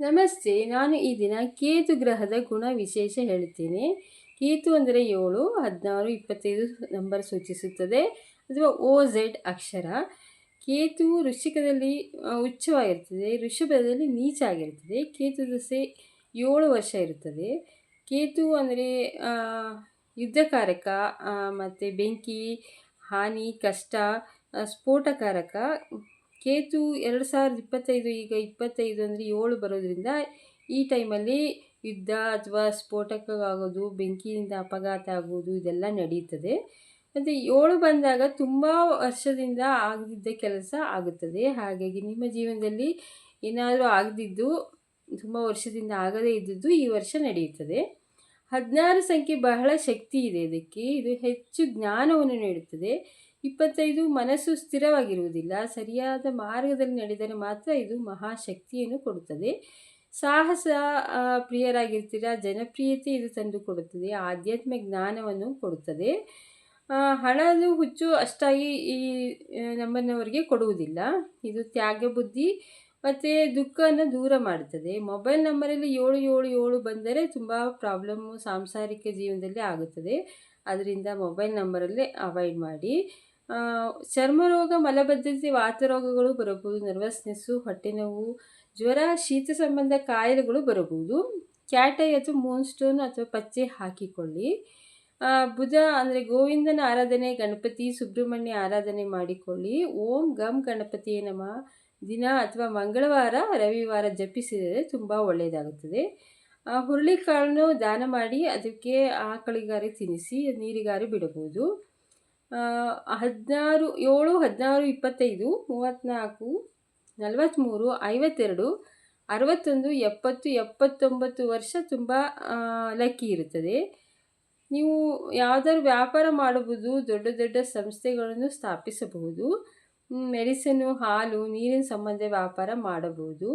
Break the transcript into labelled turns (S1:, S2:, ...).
S1: ನಮಸ್ತೆ, ನಾನು ಈ ದಿನ ಕೇತು ಗ್ರಹದ ಗುಣ ವಿಶೇಷ ಹೇಳ್ತೀನಿ. ಕೇತು ಅಂದರೆ ಏಳು, ಹದಿನಾರು, ಇಪ್ಪತ್ತೈದು ನಂಬರ್ ಸೂಚಿಸುತ್ತದೆ. ಅಥವಾ ಓ ಝೆಡ್ ಅಕ್ಷರ. ಕೇತು ವೃಶ್ಚಿಕದಲ್ಲಿ ಉಚ್ಚವಾಗಿರ್ತದೆ. ಋಷಭದಲ್ಲಿ ನೀಚ ಆಗಿರ್ತದೆ. ಕೇತು ದಸೆ ಏಳು ವರ್ಷ ಇರುತ್ತದೆ. ಕೇತು ಅಂದರೆ ಯುದ್ಧಕಾರಕ ಮತ್ತು ಬೆಂಕಿ, ಹಾನಿ, ಕಷ್ಟ ಸ್ಫೋಟಕಾರಕ ಕೇತು ಎರಡು ಸಾವಿರದ ಇಪ್ಪತ್ತೈದು, ಈಗ ಇಪ್ಪತ್ತೈದು ಅಂದರೆ ಏಳು ಬರೋದ್ರಿಂದ ಈ ಟೈಮಲ್ಲಿ ಯುದ್ಧ ಅಥವಾ ಸ್ಫೋಟಕವಾಗೋದು ಬೆಂಕಿಯಿಂದ ಅಪಘಾತ ಆಗೋದು ಇದೆಲ್ಲ ನಡೆಯುತ್ತದೆ ಮತ್ತು ಏಳು ಬಂದಾಗ ತುಂಬ ವರ್ಷದಿಂದ ಆಗದಿದ್ದ ಕೆಲಸ ಆಗುತ್ತದೆ. ಹಾಗಾಗಿ ನಿಮ್ಮ ಜೀವನದಲ್ಲಿ ಏನಾದರೂ ಆಗದಿದ್ದು, ತುಂಬ ವರ್ಷದಿಂದ ಆಗದೇ ಇದ್ದದ್ದು ಈ ವರ್ಷ ನಡೆಯುತ್ತದೆ. ಹದಿನಾರು ಸಂಖ್ಯೆ ಬಹಳ ಶಕ್ತಿ ಇದೆ ಇದಕ್ಕೆ. ಇದು ಹೆಚ್ಚು ಜ್ಞಾನವನ್ನು ನೀಡುತ್ತದೆ. ಇಪ್ಪತ್ತೈದು ಮನಸ್ಸು ಸ್ಥಿರವಾಗಿರುವುದಿಲ್ಲ. ಸರಿಯಾದ ಮಾರ್ಗದಲ್ಲಿ ನಡೆದರೆ ಮಾತ್ರ ಇದು ಮಹಾಶಕ್ತಿಯನ್ನು ಕೊಡುತ್ತದೆ. ಸಾಹಸ ಪ್ರಿಯರಾಗಿರ್ತೀರ? ಜನಪ್ರಿಯತೆ ಇದು ತಂದು ಕೊಡುತ್ತದೆ ಆಧ್ಯಾತ್ಮ ಜ್ಞಾನವನ್ನು ಕೊಡುತ್ತದೆ. ಹಣದ ಹುಚ್ಚು ಅಷ್ಟಾಗಿ ಈ ನಮ್ಮನ್ನವರಿಗೆ ಕೊಡುವುದಿಲ್ಲ. ಇದು ತ್ಯಾಗ ಬುದ್ಧಿ ಮತ್ತು ದುಃಖವನ್ನು ದೂರ ಮಾಡುತ್ತದೆ. ಮೊಬೈಲ್ ನಂಬರಲ್ಲಿ ಏಳು ಏಳು ಏಳು ಬಂದರೆ ತುಂಬ ಪ್ರಾಬ್ಲಮ್ಮು ಸಾಂಸಾರಿಕ ಜೀವನದಲ್ಲಿ ಆಗುತ್ತದೆ. ಅದರಿಂದ ಮೊಬೈಲ್ ನಂಬರಲ್ಲೇ ಅವಾಯ್ಡ್ ಮಾಡಿ. ಚರ್ಮರೋಗ ಮಲಬದ್ಧತೆ ವಾತರೋಗಗಳು ಬರಬಹುದು. ನರ್ವಸ್ನೆಸ್ಸು ಹೊಟ್ಟೆ ನೋವು, ಜ್ವರ, ಶೀತ ಸಂಬಂಧ ಕಾಯಿಲೆಗಳು ಬರಬಹುದು. ಕ್ಯಾಟೈ ಅಥವಾ ಮೂನ್ ಸ್ಟೋನ್ ಅಥವಾ ಪಚ್ಚೆ ಹಾಕಿಕೊಳ್ಳಿ. ಬುಧ ಅಂದರೆ ಗೋವಿಂದನ ಆರಾಧನೆ, ಗಣಪತಿ, ಸುಬ್ರಹ್ಮಣ್ಯ ಆರಾಧನೆ ಮಾಡಿಕೊಳ್ಳಿ. ಓಂ ಗಂ ಗಣಪತಿಯ ನಮ. ದಿನ ಅಥವಾ ಮಂಗಳವಾರ, ರವಿವಾರ ಜಪಿಸಿದರೆ ತುಂಬ ಒಳ್ಳೆಯದಾಗುತ್ತದೆ. ಹುರುಳಿಕಾಳನ್ನು ದಾನ ಮಾಡಿ, ಅದಕ್ಕೆ ಆಕಳಿಗಾರಿ ತಿನ್ನಿಸಿ ನೀರಿಗಾರಿ ಬಿಡಬಹುದು. ಹದಿನಾರು, ಏಳು, ಹದಿನಾರು, ಇಪ್ಪತ್ತೈದು, ಮೂವತ್ತ್ನಾಲ್ಕು, ನಲವತ್ತ್ಮೂರು, ಐವತ್ತೆರಡು, ಅರವತ್ತೊಂದು, ಎಪ್ಪತ್ತು, ಎಪ್ಪತ್ತೊಂಬತ್ತು ವರ್ಷ ತುಂಬ ಲಕ್ಕಿ ಇರುತ್ತದೆ. ನೀವು ಯಾವುದಾದ್ರು ವ್ಯಾಪಾರ ಮಾಡಬಹುದು, ದೊಡ್ಡ ದೊಡ್ಡ ಸಂಸ್ಥೆಗಳನ್ನು ಸ್ಥಾಪಿಸಬಹುದು, ಮೆಡಿಸನ್ನು, ಹಾಲು, ನೀರಿನ ಸಂಬಂಧ ವ್ಯಾಪಾರ ಮಾಡಬಹುದು.